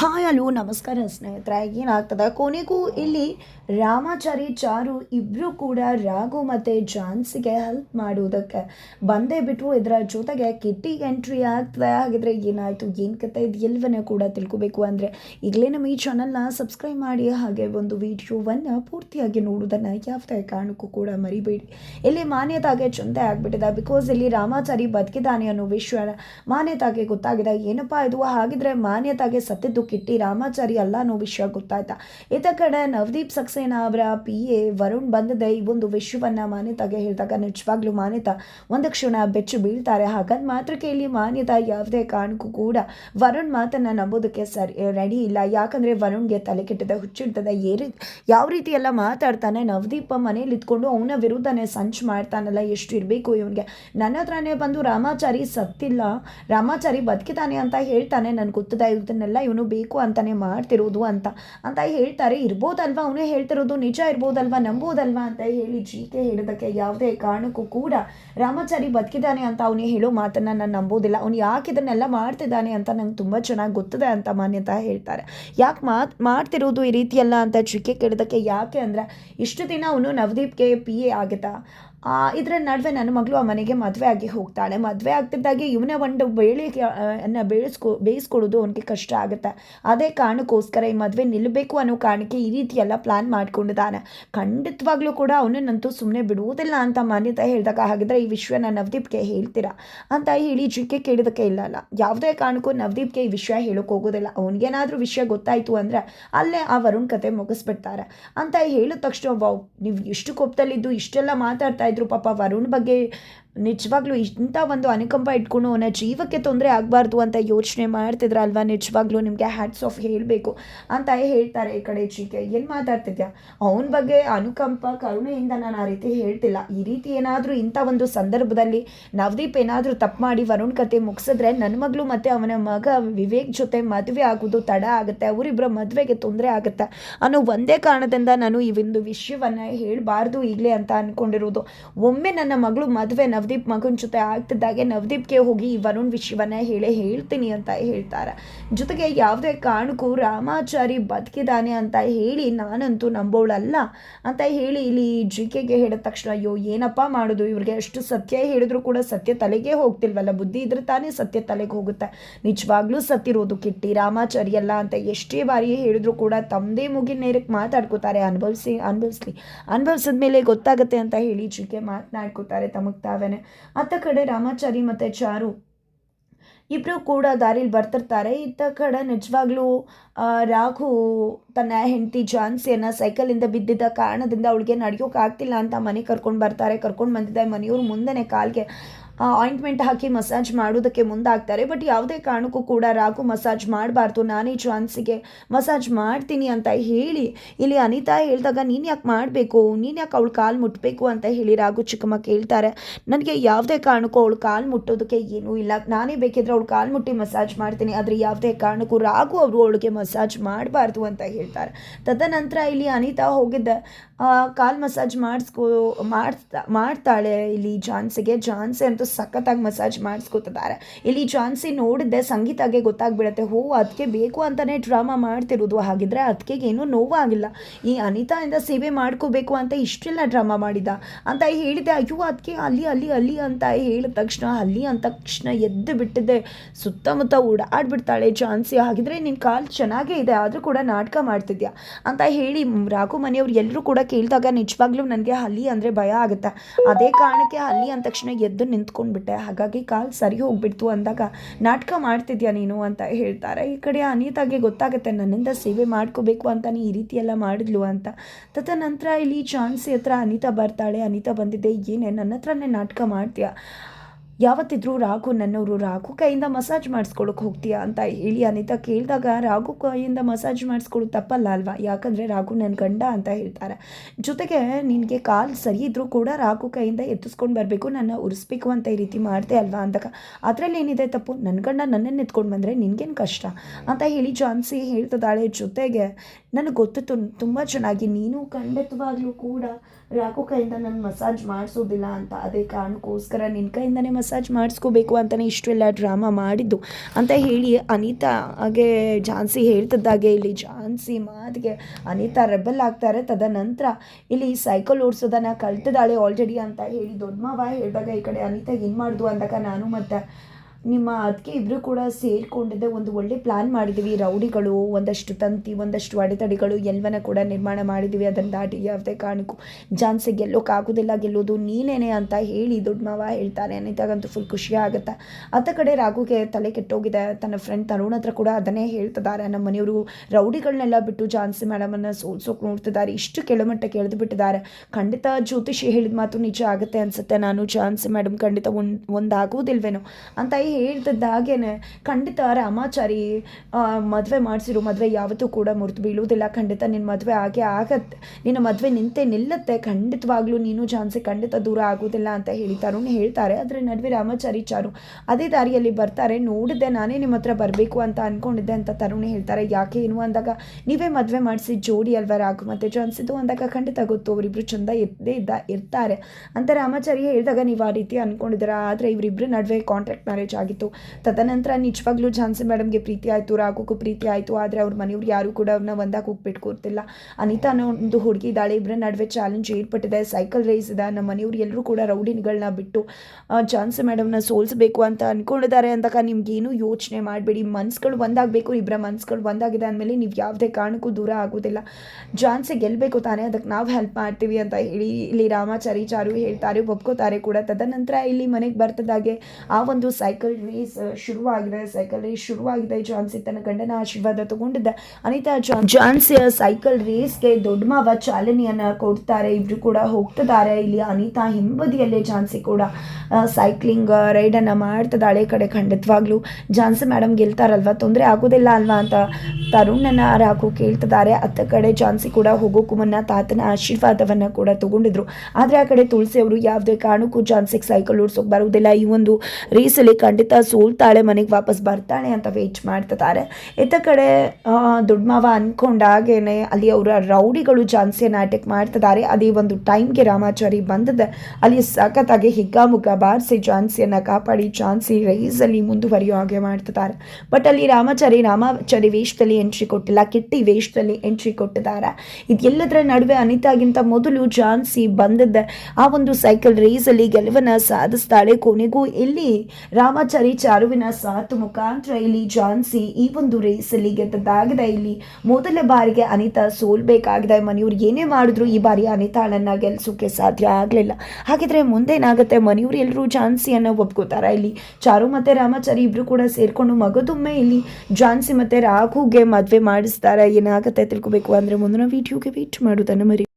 Hi ಅಲ್ಲೂ ನಮಸ್ಕಾರ ಸ್ನೇಹಿತರೆ, ಏನಾಗ್ತದೆ? ಕೊನೆಗೂ ಇಲ್ಲಿ ರಾಮಾಚಾರಿ ಚಾರು ಇಬ್ಬರು ಕೂಡ ರಾಘು ಮತ್ತು ಜಾನ್ಸಿಗೆ ಹೆಲ್ಪ್ ಮಾಡುವುದಕ್ಕೆ ಬಂದೇ ಬಿಟ್ಟರು ಇದರ ಜೊತೆಗೆ ಕಿಟ್ಟಿ ಎಂಟ್ರಿ ಆಗ್ತದೆ. ಹಾಗಿದ್ರೆ ಏನಾಯಿತು? ಏನು ಕತೆ ಇದು? ಎಲ್ಲವನ್ನ ಕೂಡ ತಿಳ್ಕೊಬೇಕು ಅಂದರೆ ಈಗಲೇ ನಮ್ಮ ಈ ಚಾನಲ್ನ ಸಬ್ಸ್ಕ್ರೈಬ್ ಮಾಡಿ, ಹಾಗೆ ಒಂದು ವಿಡಿಯೋವನ್ನು ಪೂರ್ತಿಯಾಗಿ ನೋಡೋದನ್ನು ಯಾವುದೇ ಕಾರಣಕ್ಕೂ ಕೂಡ ಮರಿಬೇಡಿ. ಇಲ್ಲಿ ಮಾನ್ಯತಾಗೆ ಚಿಂತೆ ಆಗಿಬಿಟ್ಟಿದೆ. ಬಿಕಾಸ್ ಇಲ್ಲಿ ರಾಮಾಚಾರಿ ಬದುಕಿದ್ದಾನೆ ಅನ್ನೋ ವಿಷಯ ಮಾನ್ಯತಾಗೆ ಗೊತ್ತಾಗಿದೆ. ಏನಪ್ಪ ಇದು? ಹಾಗಿದ್ರೆ ಮಾನ್ಯತಾಗೆ ಸತ್ತಿದ್ದು ಕಿಟ್ಟಿ ರಾಮಾಚಾರಿ ಅಲ್ಲ ಅನ್ನೋ ವಿಷಯ ಗೊತ್ತಾಯ್ತಾ. ಇತ ಕಡೆ ನವದೀಪ್ ಸಕ್ಸೇನಾ ಅವರ ಪಿ ಎ ವರುಣ್ ಬಂದದೆ. ಈ ಒಂದು ವಿಷಯವನ್ನ ಮಾನ್ಯತಾಗೆ ಹೇಳಿದಾಗ ನಿಜವಾಗ್ಲೂ ಮಾನ್ಯತಾ ಒಂದು ಕ್ಷಣ ಬೆಚ್ಚು ಬೀಳ್ತಾರೆ. ಹಾಗಂದ್ ಮಾತ್ರಕ್ಕೆ ಇಲ್ಲಿ ಮಾನ್ಯತಾ ಯಾವುದೇ ಕಾರಣಕ್ಕೂ ಕೂಡ ವರುಣ್ ಮಾತನ್ನ ನಂಬೋದಕ್ಕೆ ಸರಿ ರೆಡಿ ಇಲ್ಲ. ಯಾಕಂದ್ರೆ ವರುಣ್ಗೆ ತಲೆ ಕೆಟ್ಟದೆ, ಹುಚ್ಚಿಡ್ತದೆ, ಏರಿ ಯಾವ ರೀತಿ ಎಲ್ಲ ಮಾತಾಡ್ತಾನೆ ನವದೀಪ ಮನೇಲಿ ಇದ್ಕೊಂಡು ಅವನ ವಿರುದ್ಧನೇ ಸಂಚು ಮಾಡ್ತಾನಲ್ಲ, ಎಷ್ಟು ಇರಬೇಕು ಇವನಿಗೆ. ನನ್ನ ಹತ್ರನೇ ಬಂದು ರಾಮಾಚಾರಿ ಸತ್ತಿಲ್ಲ, ರಾಮಾಚಾರಿ ಬದುಕಿತಾನೆ ಅಂತ ಹೇಳ್ತಾನೆ, ನನ್ಗೆ ಗೊತ್ತದ ಇದನ್ನೆಲ್ಲ ಇವನು ಬೇಕು ಅಂತಾನೆ ಮಾಡ್ತಿರೋದು ಅಂತ. ಅಂತ ಹೇಳ್ತಾರೆ. ಇರ್ಬೋದಲ್ವಾ? ಅವನೇ ಹೇಳ್ತಿರೋದು ನಿಜ ಇರ್ಬೋದಲ್ವಾ? ನಂಬೋದಲ್ವಾ ಅಂತ ಹೇಳಿ ಜಿ ಕೆ ಹೇಳಿದಕ್ಕೆ ಯಾವುದೇ ಕಾರಣಕ್ಕೂ ಕೂಡ ರಾಮಾಚಾರಿ ಬದುಕಿದ್ದಾನೆ ಅಂತ ಅವನೇ ಹೇಳೋ ಮಾತನ್ನ ನಾನು ನಂಬೋದಿಲ್ಲ. ಅವ್ನು ಯಾಕೆ ಇದನ್ನೆಲ್ಲ ಮಾಡ್ತಿದ್ದಾನೆ ಅಂತ ನಂಗೆ ತುಂಬ ಚೆನ್ನಾಗಿ ಗೊತ್ತಿದೆ ಅಂತ ಮಾನ್ಯತಾ ಹೇಳ್ತಾರೆ. ಯಾಕೆ ಮಾತ್ ಮಾಡ್ತಿರೋದು ಈ ರೀತಿಯಲ್ಲ ಅಂತ ಜಿ ಕೆ ಕೇಳಿದಕ್ಕೆ ಯಾಕೆ ಅಂದರೆ ಇಷ್ಟು ದಿನ ಅವನು ನವದೀಪ್ಗೆ ಪಿ ಎ ಆಗಿದ್ದ. ಆ, ಇದರ ನಡುವೆ ನನ್ನ ಮಗಳು ಆ ಮನೆಗೆ ಮದುವೆ ಆಗಿ ಹೋಗ್ತಾಳೆ. ಮದುವೆ ಆಗ್ತಿದ್ದಾಗೆ ಇವನೇ ಒಂದು ಬೇಳೆ ಅನ್ನ ಬೇಯಿಸ್ಕೊ ಬೇಯಿಸ್ಕೊಡೋದು ಅವನಿಗೆ ಕಷ್ಟ ಆಗುತ್ತೆ. ಅದೇ ಕಾರಣಕ್ಕೋಸ್ಕರ ಈ ಮದುವೆ ನಿಲ್ಲಬೇಕು ಅನ್ನೋ ಕಾರಣಕ್ಕೆ ಈ ರೀತಿ ಎಲ್ಲ ಪ್ಲ್ಯಾನ್ ಮಾಡ್ಕೊಂಡಿದ್ದಾನೆ. ಖಂಡಿತವಾಗ್ಲೂ ಕೂಡ ಅವನನ್ನಂತೂ ಸುಮ್ಮನೆ ಬಿಡುವುದಿಲ್ಲ ಅಂತ ಮಾನ್ಯತೆ ಹೇಳಿದಾಗ ಹಾಗಿದ್ರೆ ಈ ವಿಷಯನ ನವದೀಪ್ಗೆ ಹೇಳ್ತೀರಾ? ಅಂತ ಹೇಳಿ ಜಿಕೆ ಕೇಳಿದಕ್ಕೆ ಇಲ್ಲ ಅಲ್ಲ. ಯಾವುದೇ ಕಾರಣಕ್ಕೂ ನವದೀಪ್ಗೆ ಈ ವಿಷಯ ಹೇಳೋಕೆ ಹೋಗೋದಿಲ್ಲ. ಅವನಿಗೇನಾದರೂ ವಿಷಯ ಗೊತ್ತಾಯಿತು ಅಂದರೆ ಅಲ್ಲೇ ಆ ವರುಣ್ ಕತೆ ಮುಗಿಸ್ಬಿಡ್ತಾರೆ. ಅಂತ ಹೇಳಿದ ತಕ್ಷಣ, ವಾವ್, ನೀವು ಎಷ್ಟು ಕೋಪದಲ್ಲಿದ್ದು ಇಷ್ಟೆಲ್ಲ ಮಾತಾಡ್ತಾ ಇದ್ರು ಪಾಪ ವರುಣ್ ಬಗ್ಗೆ ನಿಜವಾಗ್ಲೂ ಇಂಥ ಒಂದು ಅನುಕಂಪ ಇಟ್ಕೊಂಡು ಅವನ ಜೀವಕ್ಕೆ ತೊಂದರೆ ಆಗಬಾರ್ದು ಅಂತ ಯೋಚನೆ ಮಾಡ್ತಿದ್ರಲ್ವಾ? ನಿಜವಾಗ್ಲೂ ನಿಮಗೆ ಹ್ಯಾಟ್ಸ್ ಆಫ್ ಹೇಳಬೇಕು ಅಂತ ಹೇಳ್ತಾರೆ ಈ ಕಡೆ ಜಿಕೆ ಏನು ಮಾತಾಡ್ತಿದ್ಯಾ? ಅವನ ಬಗ್ಗೆ ಅನುಕಂಪ, ಕರುಣೆಯಿಂದ ನಾನು ಆ ರೀತಿ ಹೇಳ್ತಿಲ್ಲ. ಈ ರೀತಿ ಏನಾದರೂ ಇಂಥ ಒಂದು ಸಂದರ್ಭದಲ್ಲಿ ನವದೀಪ್ ಏನಾದರೂ ತಪ್ಪು ಮಾಡಿ ವರುಣ್ ಕತೆ ಮುಗಿಸಿದ್ರೆ ನನ್ನ ಮಗಳು ಮತ್ತು ಅವನ ಮಗ ವಿವೇಕ್ ಜೊತೆ ಮದುವೆ ಆಗೋದು ತಡ ಆಗುತ್ತೆ ಅವರಿಬ್ಬರ ಮದುವೆಗೆ ತೊಂದರೆ ಆಗುತ್ತೆ ಅನ್ನೋ ಒಂದೇ ಕಾರಣದಿಂದ ನಾನು ಈ ಒಂದು ವಿಷಯವನ್ನು ಹೇಳಬಾರ್ದು ಈಗಲೇ ಅಂತ ಅಂದ್ಕೊಂಡಿರೋದು ಒಮ್ಮೆ ನನ್ನ ಮಗಳು ಮದುವೆ ನವದೀಪ್ ಮಗನ ಜೊತೆ ಆಗ್ತಿದ್ದಾಗೆ ನವದೀಪ್ಗೆ ಹೋಗಿ ವರುಣ್ ವಿಷಯವನ್ನ ಹೇಳೇ ಹೇಳ್ತೀನಿ ಅಂತ ಹೇಳ್ತಾರೆ. ಜೊತೆಗೆ ಯಾವುದೇ ಕಾರಣಕ್ಕೂ ರಾಮಾಚಾರಿ ಬದುಕಿದ್ದಾನೆ ಅಂತ ಹೇಳಿ ನಾನಂತೂ ನಂಬೋಳಲ್ಲ ಅಂತ ಹೇಳಿ ಇಲ್ಲಿ ಜಿ ಕೆಗೆ ಹೇಳಿದ ತಕ್ಷಣ, ಅಯ್ಯೋ, ಏನಪ್ಪ ಮಾಡೋದು? ಇವ್ರಿಗೆ ಅಷ್ಟು ಸತ್ಯ ಹೇಳಿದ್ರು ಕೂಡ ಸತ್ಯ ತಲೆಗೆ ಹೋಗ್ತಿಲ್ವಲ್ಲ? ಬುದ್ಧಿ ಇದ್ರೆ ತಾನೇ ಸತ್ಯ ತಲೆಗೆ ಹೋಗುತ್ತೆ. ನಿಜವಾಗ್ಲೂ ಸತ್ತಿರೋದು ಕಿಟ್ಟಿ ರಾಮಾಚಾರಿ ಅಲ್ಲ ಅಂತ ಎಷ್ಟೇ ಬಾರಿ ಹೇಳಿದ್ರು ಕೂಡ ತಮ್ಮದೇ ಮುಗಿನ ನೇರಕ್ಕೆ ಮಾತಾಡ್ಕೋತಾರೆ. ಅನುಭವಿಸಿ, ಅನುಭವಿಸ್ಲಿ. ಅನುಭವಿಸಿದ ಮೇಲೆ ಗೊತ್ತಾಗುತ್ತೆ ಅಂತ ಹೇಳಿ ಜಿ ಕೆ ಮಾತನಾಡ್ಕೋತಾರೆ. ತಮಗೆ ತಾವೇನೆ ಅತ್ತ ಕಡೆ ರಾಮಾಚಾರಿ ಮತ್ತು ಚಾರು ಇಬ್ಬರು ಕೂಡ ದಾರಿಲಿ ಬರ್ತಿರ್ತಾರೆ. ಇತ್ತ ಕಡೆ ನಿಜವಾಗ್ಲೂ ರಾಘು ತನ್ನ ಹೆಂಡತಿ ಜಾನ್ಸಿಯನ್ನು ಸೈಕಲಿಂದ ಬಿದ್ದಿದ್ದ ಕಾರಣದಿಂದ ಅವಳಿಗೆ ನಡೆಯೋಕೆ ಆಗ್ತಿಲ್ಲ ಅಂತ ಮನೆ ಕರ್ಕೊಂಡು ಬರ್ತಾರೆ. ಕರ್ಕೊಂಡು ಬಂದಿದ್ದ ಮನೆಯವ್ರ ಮುಂದೆನೇ ಕಾಲ್ಗೆ ಆಯಿಂಟ್ಮೆಂಟ್ ಹಾಕಿ ಮಸಾಜ್ ಮಾಡೋದಕ್ಕೆ ಮುಂದಾಗ್ತಾರೆ. ಬಟ್ ಯಾವುದೇ ಕಾರಣಕ್ಕೂ ಕೂಡ ರಾಘು ಮಸಾಜ್ ಮಾಡಬಾರ್ದು. ನಾನೇ ಜಾನ್ಸಿಗೆ ಮಸಾಜ್ ಮಾಡ್ತೀನಿ ಅಂತ ಹೇಳಿ, ಇಲ್ಲಿ ಅನಿತಾ ಹೇಳಿದಾಗ, ನೀನು ಯಾಕೆ ಮಾಡಬೇಕು? ನೀನು ಯಾಕೆ ಅವಳು ಕಾಲು ಮುಟ್ಟಬೇಕು ಅಂತ ಹೇಳಿ ರಾಘು ಚಿಕ್ಕಮ್ಮ ಕೇಳ್ತಾರೆ. ನನಗೆ ಯಾವುದೇ ಕಾರಣಕ್ಕೂ ಅವಳು ಕಾಲು ಮುಟ್ಟೋದಕ್ಕೆ ಏನೂ ಇಲ್ಲ. ನಾನೇ ಬೇಕಿದ್ರೆ ಅವಳು ಕಾಲು ಮುಟ್ಟಿ ಮಸಾಜ್ ಮಾಡ್ತೀನಿ. ಆದರೆ ಯಾವುದೇ ಕಾರಣಕ್ಕೂ ರಾಘು ಅವರು ಅವಳಿಗೆ ಮಸಾಜ್ ಮಾಡಬಾರ್ದು ಅಂತ ಹೇಳ್ತಾರೆ. ತದನಂತರ ಇಲ್ಲಿ ಅನಿತಾ ಹೋಗಿದ್ದ ಕಾಲು ಮಸಾಜ್ ಮಾಡಿಸ್ಕೋ, ಮಾಡ್ತಾ, ಮಾಡ್ತಾಳೆ ಇಲ್ಲಿ ಜಾನ್ಸಿಗೆ ಜಾನ್ಸಿ ಅಂತೂ ಸಖತ್ತಾಗಿ ಮಸಾಜ್ ಮಾಡಿಸ್ಕೊತಿದ್ದಾರೆ ಇಲ್ಲಿ ಜಾನ್ಸಿ ನೋಡಿದ್ದೆ, ಸಂಗೀತಾಗೆ ಗೊತ್ತಾಗ್ಬಿಡತ್ತೆ, ಹೋ ಅದಕ್ಕೆ ಬೇಕು ಅಂತಲೇ ಡ್ರಾಮಾ ಮಾಡ್ತಿರೋದು, ಹಾಗಿದ್ರೆ ಅದಕ್ಕೆ ಏನೂ ನೋವಾಗಿಲ್ಲ. ಈ ಅನಿತಾಯಿಂದ ಸೇವೆ ಮಾಡ್ಕೋಬೇಕು ಅಂತ ಇಷ್ಟೆಲ್ಲ ಡ್ರಾಮಾ ಮಾಡಿದ? ಅಂತ ಹೇಳಿದೆ ಅಯ್ಯೋ ಅದಕ್ಕೆ ಅಲ್ಲಿ ಅಲ್ಲಿ ಅಲ್ಲಿ, ಅಂತ ಹೇಳಿದ ತಕ್ಷಣ, ಅಲ್ಲಿ ಅಂದ ತಕ್ಷಣ ಎದ್ದು ಬಿಟ್ಟಿದ್ದೆ. ಸುತ್ತಮುತ್ತ ಓಡಾಡ್ಬಿಡ್ತಾಳೆ ಜಾನ್ಸಿ ಹಾಗಿದ್ರೆ ನಿನ್ನ ಕಾಲು ಚೆನ್ನಾಗೇ ಇದೆ, ಆದರೂ ಕೂಡ ನಾಟಕ ಮಾಡ್ತಿದ್ಯಾ? ಅಂತ ಹೇಳಿ, ರಾಘು ಮನೆಯವ್ರು ಎಲ್ಲರೂ ಕೂಡ ಕೇಳಿದಾಗ ನಿಜವಾಗ್ಲೂ ನನಗೆ ಅಲ್ಲಿ ಅಂದರೆ ಭಯ ಆಗುತ್ತೆ. ಅದೇ ಕಾರಣಕ್ಕೆ ಅಲ್ಲಿ ಅಂದ ತಕ್ಷಣ ಎದ್ದು ನಿಂತ್ಕೊಂಡ್ಬಿಟ್ಟೆ ಹಾಗಾಗಿ ಕಾಲು ಸರಿ ಹೋಗ್ಬಿಡ್ತು ಅಂದಾಗ, ನಾಟಕ ಮಾಡ್ತಿದ್ಯಾ ನೀನು ಅಂತ ಹೇಳ್ತಾರೆ. ಈ ಕಡೆ ಅನಿತಾಗೆ ಗೊತ್ತಾಗುತ್ತೆ, ನನ್ನಿಂದ ಸೇವೆ ಮಾಡ್ಕೋಬೇಕು ಅಂತ ನೀ ಈ ರೀತಿ ಎಲ್ಲ ಮಾಡಿದ್ಲು ಅಂತ. ತದನಂತರ ಇಲ್ಲಿ ಚಾನ್ಸಿ ಹತ್ರ ಅನಿತಾ ಬರ್ತಾಳೆ. ಅನಿತಾ ಬಂದಿದ್ದೆ, ಏನೇ ನನ್ನ ಹತ್ರನೇ ನಾಟಕ ಮಾಡ್ತೀಯಾ? ಯಾವತ್ತಿದ್ರೂ ರಾಘು ನನ್ನವರು ರಾಘು ಕೈಯಿಂದ ಮಸಾಜ್ ಮಾಡಿಸ್ಕೊಳಕ್ಕೆ ಹೋಗ್ತೀಯಾ ಅಂತ ಹೇಳಿ ಅನಿತಾ ಕೇಳಿದಾಗ ರಾಘು ಕೈಯಿಂದ ಮಸಾಜ್ ಮಾಡಿಸ್ಕೊಳ್ಳೋದು ತಪ್ಪಲ್ಲ ಅಲ್ವಾ? ಯಾಕಂದರೆ ರಾಘು ನನ್ನ ಗಂಡ ಅಂತ ಹೇಳ್ತಾರೆ. ಜೊತೆಗೆ ನಿನಗೆ ಕಾಲು ಸರಿ ಇದ್ರೂ ಕೂಡ ರಾಘು ಕೈಯಿಂದ ಎತ್ತಿಸ್ಕೊಂಡು ಬರಬೇಕು, ನನ್ನ ಉರಿಸ್ಬೇಕು ಅಂತ ಈ ರೀತಿ ಮಾಡಿದೆ ಅಲ್ವಾ ಅಂತ ಅದರಲ್ಲಿ ಏನಿದೆ ತಪ್ಪು? ನನ್ನ ಗಂಡ ನನ್ನನ್ನು ಎತ್ಕೊಂಡು ಬಂದರೆ ನಿನಗೇನು ಕಷ್ಟ? ಅಂತ ಹೇಳಿ ಜಾನ್ಸಿ ಹೇಳ್ತದಾಳೆ ಜೊತೆಗೆ. ನನಗೆ ಗೊತ್ತಿತ್ತು ತುಂಬ ಚೆನ್ನಾಗಿ ನೀನು ಖಂಡಿತವಾಗ್ಲೂ ಕೂಡ ರಾಕು ಕೈಯಿಂದ ನಾನು ಮಸಾಜ್ ಮಾಡಿಸೋದಿಲ್ಲ ಅಂತ, ಅದೇ ಕಾರಣಕ್ಕೋಸ್ಕರ ನಿನ್ನ ಕೈಯಿಂದನೇ ಮಸಾಜ್ ಮಾಡಿಸ್ಕೋಬೇಕು ಅಂತಲೇ ಇಷ್ಟೆಲ್ಲ ಡ್ರಾಮಾ ಮಾಡಿದ್ದು. ಅಂತ ಹೇಳಿ ಅನಿತಾ ಹಾಗೆ ಝಾನ್ಸಿ ಹೇಳ್ತಿದ್ದಾಗೆ, ಇಲ್ಲಿ ಝಾನ್ಸಿ ಮಾತಿಗೆ ಅನಿತಾ ರೆಬಲ್ ಆಗ್ತಾರೆ ತದನಂತರ ಇಲ್ಲಿ ಸೈಕಲ್ ಓಡಿಸೋದನ್ನು ಕಲ್ತಿದ್ದಾಳೆ ಆಲ್ರೆಡಿ ಅಂತ ಹೇಳಿ ದೊಡ್ಡ ಮಾವ ಹೇಳಿದಾಗ ಈ ಕಡೆ ಅನಿತಾ ಏನು ಮಾಡ್ದು ಅಂದಾಗ ನಾನು ಮತ್ತು ನಿಮ್ಮ ಅದಕ್ಕೆ ಇಬ್ಬರು ಕೂಡ ಸೇರಿಕೊಂಡಿದ್ದೆ, ಒಂದು ಒಳ್ಳೆ ಪ್ಲ್ಯಾನ್ ಮಾಡಿದ್ದೀವಿ ರೌಡಿಗಳು, ಒಂದಷ್ಟು ತಂತಿ, ಒಂದಷ್ಟು ಅಡೆತಡೆಗಳು ಎಲ್ಲವನ್ನ ಕೂಡ ನಿರ್ಮಾಣ ಮಾಡಿದ್ದೀವಿ ಅದನ್ನು ದಾಟಿ ಯಾವುದೇ ಕಾರಣಕ್ಕೂ ಜಾನ್ಸಿ ಗೆಲ್ಲೋಕ್ಕಾಗೋದಿಲ್ಲ ಗೆಲ್ಲೋದು ನೀನೇನೆ ಅಂತ ಹೇಳಿ ದೊಡ್ಡ ಮಾವ ಹೇಳ್ತಾರೆ. ಅನಿತಾಗಂತೂ ಫುಲ್ ಖುಷಿ ಆಗುತ್ತೆ. ಅತ್ತ ಕಡೆ ರಾಘುಗೆ ತಲೆ ಕೆಟ್ಟೋಗಿದೆ. ತನ್ನ ಫ್ರೆಂಡ್ ತರುಣ್ ಹತ್ರ ಕೂಡ ಅದನ್ನೇ ಹೇಳ್ತಿದ್ದಾರೆ. ನಮ್ಮ ಮನೆಯವರು ರೌಡಿಗಳನ್ನೆಲ್ಲ ಬಿಟ್ಟು ಜಾನ್ಸಿ ಮೇಡಮನ್ನು ಸೋಲ್ಸೋಕೆ ನೋಡ್ತಿದ್ದಾರೆ. ಇಷ್ಟು ಕೆಳಮಟ್ಟಕ್ಕೆ ಎಳೆದು ಬಿಟ್ಟಿದ್ದಾರೆ. ಖಂಡಿತ ಜ್ಯೋತಿಷಿ ಹೇಳಿದ ಮಾತು ನಿಜ ಆಗುತ್ತೆ ಅನಿಸುತ್ತೆ. ನಾನು ಜಾನ್ಸಿ ಮೇಡಮ್ ಖಂಡಿತ ಒಂದು ಒಂದಾಗೋದಿಲ್ವೇನೋ ಅಂತ ಹೇಳ್ತಿದ್ದಾಗೇನೆ ಖಂಡಿತ ರಾಮಾಚಾರಿ ಮದುವೆ ಮಾಡಿಸಿರು. ಮದುವೆ ಯಾವತ್ತೂ ಕೂಡ ಮುರಿದು ಬೀಳುವುದಿಲ್ಲ. ಖಂಡಿತ ನಿನ್ನ ಮದುವೆ ಆಗೇ ಆಗತ್ತೆ. ನಿನ್ನ ಮದುವೆ ನಿಂತೆ ನಿಲ್ಲತ್ತೆ. ಖಂಡಿತವಾಗ್ಲೂ ನೀನು ಝಾನ್ಸಿ ಖಂಡಿತ ದೂರ ಆಗೋದಿಲ್ಲ ಅಂತ ಹೇಳ್ತಾರು ಹೇಳ್ತಾರೆ. ಅದರ ನಡುವೆ ರಾಮಾಚಾರಿ ಚಾರು ಅದೇ ದಾರಿಯಲ್ಲಿ ಬರ್ತಾರೆ. ನೋಡಿದ್ದೆ ನಾನೇ ನಿಮ್ಮ ಹತ್ರ ಬರಬೇಕು ಅಂತ ಅಂದ್ಕೊಂಡಿದ್ದೆ ಅಂತ ತರುಣಿ ಹೇಳ್ತಾರೆ. ಯಾಕೆ ಏನು ಅಂದಾಗ, ನೀವೇ ಮದುವೆ ಮಾಡಿಸಿ ಜೋಡಿ ಅಲ್ವಾ ರಾಘು? ಮತ್ತು ಜಾನ್ಸಿದು ಅಂದಾಗ ಖಂಡಿತ ಗೊತ್ತು. ಅವರಿಬ್ರು ಚಂದ ಇದ್ದೇ ಇದ್ದ, ಇರ್ತಾರೆ. ಅಂತ ರಾಮಾಚಾರಿ ಹೇಳಿದಾಗ ನೀವು ಆ ರೀತಿ ಅಂದ್ಕೊಂಡಿದ್ದೀರಾ ಆದರೆ ಇವರಿಬ್ಬರ ನಡುವೆ ಕಾಂಟ್ರಾಕ್ಟ್ ಮ್ಯಾರೇಜ್ ಆಗಿತ್ತು. ತದನಂತರ ನಿಜವಾಗ್ಲೂ ಝಾನ್ಸಿ ಮೇಡಮ್ಗೆ ಪ್ರೀತಿ ಆಯಿತು, ರಾಘುಗೂ ಪ್ರೀತಿ ಆಯಿತು, ಆದರೆ ಅವ್ರ ಮನೆಯವ್ರು ಯಾರು ಕೂಡ ಅವ್ರನ್ನ ಒಂದಾಗಿ ಹೋಗ್ಬಿಟ್ಟು ಕೂರ್ತಿಲ್ಲ. ಅನಿತಾ ಅನ್ನೋ ಒಂದು ಹುಡುಗಿ ಇದ್ದಾಳೆ ಇಬ್ಬರ ನಡುವೆ ಚಾಲೆಂಜ್ ಏರ್ಪಟ್ಟಿದೆ ಸೈಕಲ್ ರೇಸ್ ಇದೆ, ನಮ್ಮ ಮನೆಯವ್ರು ಎಲ್ಲರೂ ಕೂಡ ರೌಡಿನ್ಗಳನ್ನ ಬಿಟ್ಟು ಝಾನ್ಸಿ ಮೇಡಮ್ನ ಸೋಲಿಸಬೇಕು ಅಂತ ಅಂದ್ಕೊಂಡಿದ್ದಾರೆ ಅಂದಾಗ ನಿಮ್ಗೇನು ಯೋಚನೆ ಮಾಡಬೇಡಿ, ಮನ್ಸುಗಳು ಒಂದಾಗಬೇಕು ಇಬ್ಬರ ಮನ್ಸುಗಳು ಒಂದಾಗಿದೆ ಅಂದಮೇಲೆ ನೀವು ಯಾವುದೇ ಕಾರಣಕ್ಕೂ ದೂರ ಆಗೋದಿಲ್ಲ. ಝಾನ್ಸಿ ಗೆಲ್ಲಬೇಕು ತಾನೇ, ಅದಕ್ಕೆ ನಾವು ಹೆಲ್ಪ್ ಮಾಡ್ತೀವಿ ಅಂತ ಹೇಳಿ ಇಲ್ಲಿ ರಾಮಾಚಾರಿ, ಚಾರು ಹೇಳ್ತಾರೆ, ಒಪ್ಕೋತಾರೆ ಕೂಡ. ತದನಂತರ ಇಲ್ಲಿ ಮನೆಗೆ ಬರ್ತದಾಗೆ ಆ ಒಂದು ಸೈಕಲ್ ರೇಸ್ ಶುರುವಾಗಿದೆ ಸೈಕಲ್ ರೇಸ್ ಶುರುವಾಗಿದೆ. ಜಾನ್ಸಿ ತನ್ನ ಗಂಡನ ಆಶೀರ್ವಾದ ತಗೊಂಡಿದ್ದ. ಅನಿತಾ ಜಾನ್ ಜಾನ್ಸಿಯ ಸೈಕಲ್ ರೇಸ್ಗೆ ದೊಡ್ಡ ಮಾವ ಚಾಲನೆಯನ್ನು ಕೊಡ್ತಾರೆ. ಇಬ್ರು ಕೂಡ ಹೋಗ್ತಿದ್ದಾರೆ. ಇಲ್ಲಿ ಅನಿತಾ ಹಿಂಬದಿಯಲ್ಲೇ ಜಾನ್ಸಿ ಕೂಡ ಸೈಕ್ಲಿಂಗ್ ರೈಡನ್ನು ಹಳೆ ಕಡೆ ಖಂಡಿತವಾಗ್ಲೂ ಜಾನ್ಸಿ ಮೇಡಮ್ ಗೆಲ್ತಾರಲ್ವಾ? ತೊಂದರೆ ಆಗೋದಿಲ್ಲ ಅಲ್ವಾ ಅಂತ ತರುಣನ ರಾಕು ಕೇಳ್ತಿದ್ದಾರೆ. ಅತ್ತ ಕಡೆ ಜಾನ್ಸಿ ಕೂಡ ಹೋಗೋಕ್ಕೂ ಮುನ್ನ ತಾತನ ಆಶೀರ್ವಾದವನ್ನು ಕೂಡ ತಗೊಂಡಿದ್ರು. ಆದರೆ ಆ ಕಡೆ ತುಳಸಿ ಅವರು ಯಾವುದೇ ಕಾರಣಕ್ಕೂ ಜಾನ್ಸಿಗೆ ಸೈಕಲ್ ಓಡಿಸೋಕೆ ಬರುವುದಿಲ್ಲ. ಈ ಒಂದು ರೇಸಲ್ಲಿ ಖಂಡಿತ ಸೋಲ್ತಾಳೆ ಮನೆಗೆ ವಾಪಸ್ ಬರ್ತಾಳೆ ಅಂತ ವೇಟ್ ಮಾಡ್ತಿದ್ದಾರೆ ಇತ್ತ ಕಡೆ ದುಡ್ಮಾವ ಮಾವ ಅಂದ್ಕೊಂಡಾಗೇನೆ ಅಲ್ಲಿ ಅವರ ರೌಡಿಗಳು ಝಾನ್ಸಿಯನ್ನು ಅಟ್ಯಾಕ್ ಮಾಡ್ತಿದ್ದಾರೆ ಅದೇ ಒಂದು ಟೈಮ್ಗೆ ರಾಮಾಚಾರಿ ಬಂದಿದ್ದ ಅಲ್ಲಿ ಸಖತ್ತಾಗಿ ಹಿಗ್ಗಾಮುಗ್ಗ ಬಾರಿಸಿ ಝಾನ್ಸಿಯನ್ನು ಕಾಪಾಡಿ ಝಾನ್ಸಿ ರೇಸಲ್ಲಿ ಮುಂದುವರಿಯೋ ಹಾಗೆ ಮಾಡ್ತಿದ್ದಾರೆ ಬಟ್ ಅಲ್ಲಿ ರಾಮಾಚಾರಿ ರಾಮಾಚಾರಿ ವೇಷದಲ್ಲಿ ಎಂಟ್ರಿ ಕೊಟ್ಟಿಲ್ಲ. ಕಿಟ್ಟಿ ವೇಷದಲ್ಲಿ ಎಂಟ್ರಿ ಕೊಟ್ಟಿದ್ದಾರೆ. ಇದೆಲ್ಲದರ ನಡುವೆ ಅನಿತಾಗಿಂತ ಮೊದಲು ಝಾನ್ಸಿ ಬಂದದ್ದ ಆ ಒಂದು ಸೈಕಲ್ ರೇಸಲ್ಲಿ ಗೆಲುವನ್ನು ಸಾಧಿಸ್ತಾಳೆ. ಕೊನೆಗೂ ಇಲ್ಲಿ ರಾಮಾಚಾರಿ ಚಾರುವಿನ ಸಾತು ಮುಖಾಂತರ ಇಲ್ಲಿ ಜಾನ್ಸಿ ಈ ಒಂದು ರೇಸಲ್ಲಿ ಗೆದ್ದದ್ದಾಗಿದೆ. ಇಲ್ಲಿ ಮೊದಲ ಬಾರಿಗೆ ಅನಿತಾ ಸೋಲ್ಬೇಕಾಗಿದೆ ಮನೆಯವ್ರು ಏನೇ ಮಾಡಿದ್ರು ಈ ಬಾರಿ ಅನಿತಾಳನ್ನ ಗೆಲ್ಸೋಕೆ ಸಾಧ್ಯ ಆಗಲಿಲ್ಲ. ಹಾಗಿದ್ರೆ ಮುಂದೇನಾಗುತ್ತೆ? ಮನೆಯವ್ರು ಎಲ್ಲರೂ ಅನ್ನ ಒಪ್ಕೋತಾರೆ? ಇಲ್ಲಿ ಚಾರು ಮತ್ತೆ ರಾಮಾಚಾರಿ ಇಬ್ರು ಕೂಡ ಸೇರ್ಕೊಂಡು ಮಗದೊಮ್ಮೆ ಇಲ್ಲಿ ಜಾನ್ಸಿ ಮತ್ತೆ ರಾಘುಗೆ ಮದುವೆ ಮಾಡಿಸ್ತಾರೆ. ಏನಾಗುತ್ತೆ ತಿಳ್ಕೊಬೇಕು ಅಂದ್ರೆ ಮುಂದಿನ ವಿಡಿಯೋಗೆ ವೇಟ್ ಮಾಡೋದನ್ನು ಮರಿ